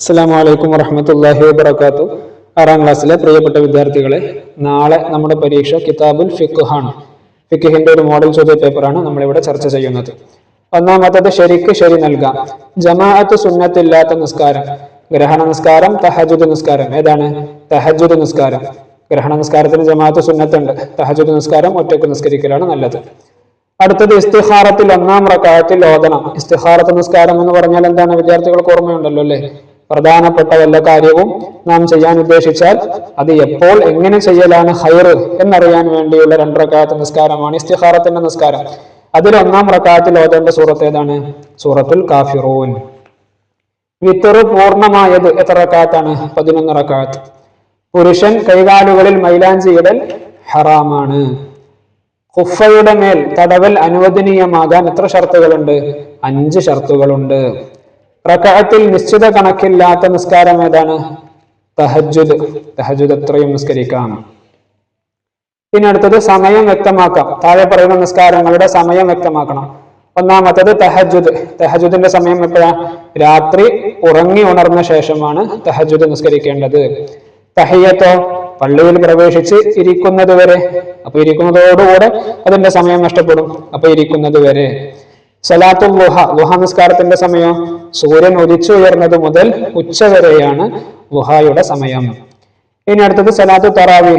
അസ്സാം വലൈക്കും വറഹമത്തല്ലാഹി വബർക്കാത്തു ആറാം ക്ലാസ്സിലെ പ്രിയപ്പെട്ട വിദ്യാർത്ഥികളെ നാളെ നമ്മുടെ പരീക്ഷ കിതാബുൽ ഫിഖാണ്. ഫിഖിന്റെ ഒരു മോഡൽ ചോദ്യ പേപ്പറാണ് നമ്മളിവിടെ ചർച്ച ചെയ്യുന്നത്. ഒന്നാമത്തത് ശരിക്ക് ശരി നൽകാം. ജമാഅത്ത് സുന്നത്തില്ലാത്ത നിസ്കാരം. ഗ്രഹണ നിസ്കാരം തഹജുദ് നിസ്കാരം. ഏതാണ്? തഹജുദ് നിസ്കാരം. ഗ്രഹണ നിസ്കാരത്തിന് ജമാഅത്ത് സുന്നത്തുണ്ട്. തഹജുദ് നിസ്കാരം ഒറ്റയ്ക്ക് നിസ്കരിക്കലാണ് നല്ലത്. അടുത്തത് ഇസ്തിഹാറത്തിൽ ഒന്നാം റക്കായത്തിൽ ഓതണം. ഇസ്തിഹാറത്ത് നിസ്കാരം എന്ന് പറഞ്ഞാൽ എന്താണ്? വിദ്യാർത്ഥികൾക്ക് ഓർമ്മയുണ്ടല്ലോ അല്ലേ? പ്രധാനപ്പെട്ട വല്ല കാര്യവും നാം ചെയ്യാൻ ഉദ്ദേശിച്ചാൽ അത് എപ്പോൾ എങ്ങനെ ചെയ്യലാണ് ഹൈർ എന്നറിയാൻ വേണ്ടിയുള്ള രണ്ട് റക്കായത്ത് നിസ്കാരമാണ്. ഇസ്തിഹാറത്തിന്റെ നിസ്കാരം. അതിൽ ഒന്നാം റക്കാത്തിൽ ഓതേണ്ട സൂറത്ത് ഏതാണ്? സൂറത്തുൽ കാഫിറൂൻ. വിത്തറ് പൂർണമായത് എത്ര റക്കാത്താണ്? പതിനൊന്ന് റക്കാത്ത്. പുരുഷൻ കൈകാലുകളിൽ മൈലാഞ്ചി ഇടൽ ഹറാമാണ്. കുഫയുടെ മേൽ തടവൽ അനുവദനീയമാകാൻ എത്ര ഷർത്തുകളുണ്ട്? അഞ്ച് ഷർത്തുകളുണ്ട്. റക്കായത്തിൽ നിശ്ചിത കണക്കില്ലാത്ത നിസ്കാരം ഏതാണ്? തഹജുദ് തഹജുദ് എത്രയും നിസ്കരിക്കാം പിന്നെ അടുത്തത് സമയം വ്യക്തമാക്കാം. താഴെ പറയുന്ന നിസ്കാരങ്ങളുടെ സമയം വ്യക്തമാക്കണം. ഒന്നാമത്തത് തഹജുദ് തഹജുദിന്റെ സമയം എപ്പോഴാ? രാത്രി ഉറങ്ങി ഉണർന്ന ശേഷമാണ് തഹജുദ് നിസ്കരിക്കേണ്ടത്. തഹയ്യത്തോ? പള്ളിയിൽ പ്രവേശിച്ച് ഇരിക്കുന്നത് വരെ അപ്പൊ ഇരിക്കുന്നതോടുകൂടെ അതിന്റെ സമയം നഷ്ടപ്പെടും. അപ്പൊ ഇരിക്കുന്നത് വരെ സലാത്തുൽ ലുഹ. ലുഹ സമയം. സൂര്യൻ ഒലിച്ചു ഉയർന്നത് മുതൽ ഉച്ച വരെയാണ് സമയം. ഇനി അടുത്തത് സലാത്തു തറാവി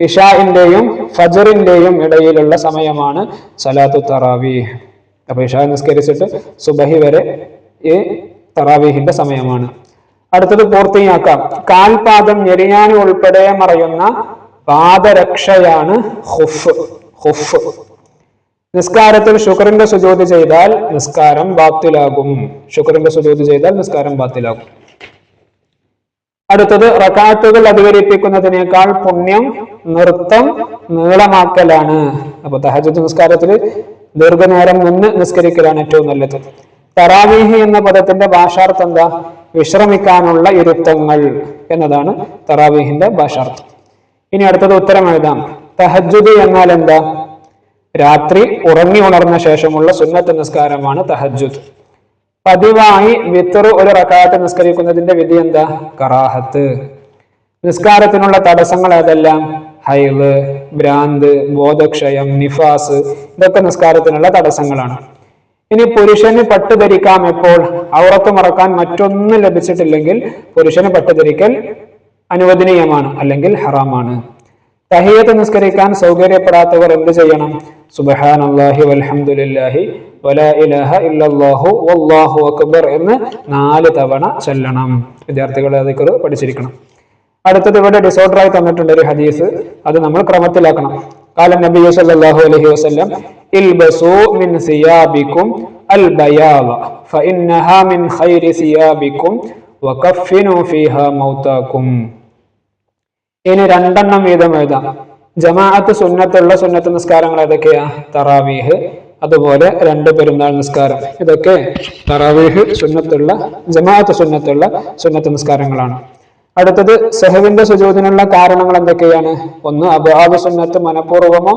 ഇഷാഇന്റെയും ഫജറിന്റെയും ഇടയിലുള്ള സമയമാണ് സലാത്തു തറാവി അപ്പൊ ഇഷാ നിസ്കരിച്ചിട്ട് സുബഹി വരെ ഈ തറാവീഹിന്റെ സമയമാണ്. അടുത്തത് പൂർത്തിയാക്കാം. കാൽപാദം ഞെരിയാനുൾപ്പെടെ മറയുന്ന പാദരക്ഷയാണ് ഹുഫ്. ഹുഫ്. നിസ്കാരത്തിൽ ശുക്രന്റെ സുജോതി ചെയ്താൽ നിസ്കാരം ബാത്തിലാകും. ശുക്രന്റെ സുജോതി ചെയ്താൽ നിസ്കാരം ബാത്തിലാകും. അടുത്തത് റക്കാത്തുകൾ അധികരിപ്പിക്കുന്നതിനേക്കാൾ പുണ്യം നൃത്തം നീളമാക്കലാണ്. അപ്പൊ തഹജുദ് നിസ്കാരത്തിൽ ദീർഘനേരം നിന്ന് നിസ്കരിക്കലാണ് ഏറ്റവും നല്ലത്. തറാവീഹി എന്ന പദത്തിന്റെ ഭാഷാർത്ഥം എന്താ? വിശ്രമിക്കാനുള്ള ഇരുത്തങ്ങൾ എന്നതാണ് തറാവീഹിന്റെ ഭാഷാർത്ഥം. ഇനി അടുത്തത് ഉത്തരം എഴുതാം. തഹജുദ് എന്നാൽ എന്താ? രാത്രി ഉറങ്ങി ഉണർന്ന ശേഷമുള്ള സുന്നത്ത് നിസ്കാരമാണ് തഹജുദ് പതിവായി വിത്തറ് ഒരു റക്കാത്ത് നിസ്കരിക്കുന്നതിന്റെ വിധി എന്താ? കറാഹത്ത്. നിസ്കാരത്തിനുള്ള തടസ്സങ്ങൾ ഏതെല്ലാം? ഹൈവ് ഭ്രാന്ത് ബോധക്ഷയം നിഫാസ് ഇതൊക്കെ നിസ്കാരത്തിനുള്ള തടസ്സങ്ങളാണ്. ഇനി പുരുഷന് പട്ട് ധരിക്കാം എപ്പോൾ? ഔറത്ത് മറക്കാൻ മറ്റൊന്നും ലഭിച്ചിട്ടില്ലെങ്കിൽ പുരുഷന് പട്ട് ധരിക്കൽ അനുവദനീയമാണ് അല്ലെങ്കിൽ ഹറാമാണ്. തഹിയത്ത് നിസ്കരിക്കാൻ സൗകര്യപ്പെടാത്തവർ എന്ത് ചെയ്യണം സുബഹാനല്ലാഹി വൽഹംദുലില്ലാഹി വലാ ഇലാഹ ഇല്ലല്ലാഹു വല്ലാഹു അക്ബർ എന്ന് നാല് തവണ ചൊല്ലണം വിദ്യാർത്ഥികൾ അതിക്കറ് പഠിച്ചിരിക്കണം അടുത്തത് ഇവിടെ ഡിസോർഡറായി തന്നിട്ടുണ്ട് ഒരു ഹദീസ് അത് നമ്മൾ ക്രമത്തിലാക്കണം قال النبي صلى الله عليه وسلم البسوا من ثيابكم البياض فإنها من خير ثيابكم وكفنوا فيها موتاكم ഇനി രണ്ടെണ്ണം വീതം എഴുതാം. ജമാഅത്ത് സുന്നത്തുള്ള സുന്നത്ത് നിസ്കാരങ്ങൾ ഏതൊക്കെയാ? തറാവീഹ് അതുപോലെ രണ്ട് പെരുന്നാൾ നിസ്കാരം. ഇതൊക്കെ തറാവീഹ് സുന്നത്തുള്ള ജമാഅത്ത് സുന്നത്തുള്ള സുന്നത്ത് നിസ്കാരങ്ങളാണ്. അടുത്തത് സെഹവിന്റെ സുജൂദിനുള്ള കാരണങ്ങൾ എന്തൊക്കെയാണ്? ഒന്ന് അബാബ് സുന്നത്ത് മനഃപൂർവമോ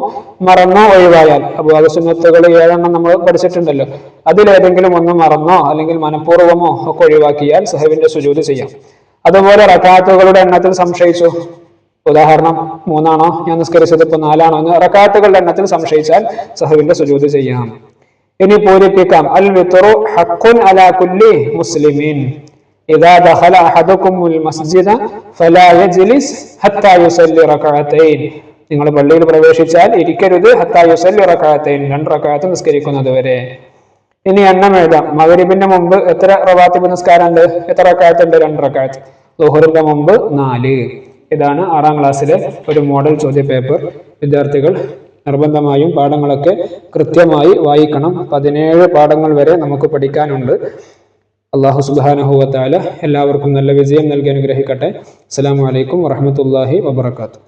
മറന്നോ ഒഴിവായാൽ. അബാബ് സുന്നത്തുകൾ ഏഴെണ്ണം നമ്മൾ പഠിച്ചിട്ടുണ്ടല്ലോ. അതിലേതെങ്കിലും ഒന്ന് മറന്നോ അല്ലെങ്കിൽ മനഃപൂർവമോ ഒക്കെ ഒഴിവാക്കിയാൽ സെഹവിന്റെ സുജൂദ് ചെയ്യാം. അതുപോലെ റക്കാത്തുകളുടെ എണ്ണത്തിൽ സംശയിച്ചു. ഉദാഹരണം മൂന്നാണോ ഞാൻ നിസ്കരിച്ചത് ഇപ്പൊ നാലാണോ എന്ന് റക്കാത്തുകളുടെ എണ്ണത്തിൽ സംശയിച്ചാൽ സഹവിന്റെ സുജൂത് ചെയ്യാം ഇനി പൂരിപ്പിക്കാം അൽ വിത്തറു ഹക്കുൻ അലാ കുല്ലി മുസ്ലിമീൻ إذا دخل أحدكم المسجد فلا يجلس حتى يصلي ركعتين നിങ്ങൾ പള്ളിയിൽ പ്രവേശിച്ചാൽ ഇരിക്കരുത് ഹത്താ യുസല്ലി റക്കായത്തൈൻ രണ്ട് റക്കായത്ത് നിസ്കരിക്കുന്നത് വരെ ഇനി എണ്ണം എഴുതാം മകരിബിന്റെ മുമ്പ് എത്ര റവാത്തിബ് നിസ്കാരം ഉണ്ട് എത്ര റക്കായത്തുണ്ട് രണ്ട് റക്കായത്ത് ദുഹറിന്റെ മുമ്പ് നാല് ഇതാണ് ആറാം ക്ലാസ്സിലെ ഒരു മോഡൽ ചോദ്യ പേപ്പർ വിദ്യാർത്ഥികൾ നിർബന്ധമായും പാഠങ്ങളൊക്കെ കൃത്യമായി വായിക്കണം. പതിനേഴ് പാഠങ്ങൾ വരെ നമുക്ക് പഠിക്കാനുണ്ട്. അള്ളാഹു സുബാനഹുവത്താല എല്ലാവർക്കും നല്ല വിജയം നൽകി അനുഗ്രഹിക്കട്ടെ. അസ്സാം വലൈക്കും വറഹമത്തല്ലാഹി വബർക്കാത്തു